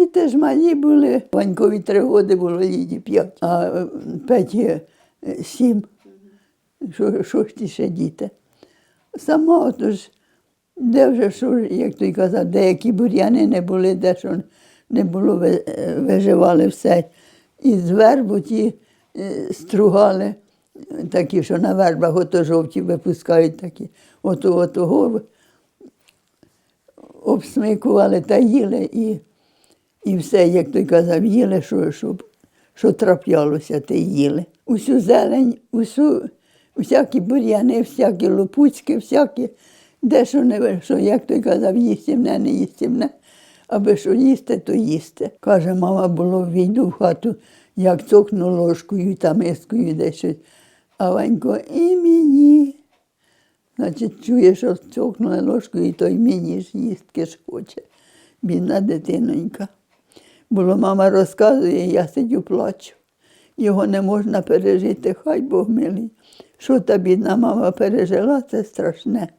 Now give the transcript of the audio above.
діти ж малі були. Ванькові три роки було, Ліді п'ять, а е, Петі сім. Що, ж ті ще діти? Сама отож, де вже як той казав, деякі бур'яни не були, де що не було, е, виживали все. І з вербу ті е, стругали, такі, що на вербах ото жовті випускають такі. Ото отого обсмикували та їли і, і все, як той казав, їли, що, що, що траплялося, те їли. Усю зелень, усю, всякі бур'яни, всякі лопуцьки, всякі, де що не що, як той казав, їстівне, не їстівне. Аби що їсти, то їсти. Каже, мама було війду в хату, як цокну ложкою та мискою десь щось. А Ванько, і мені. Значить, чує, що цокнула ложкою, і той мені ж їстки ж хоче. Бідна дитинонька. Було, мама розказує, я сидю плачу. Його не можна пережити, хай Бог милий. Що та бідна мама пережила, це страшне.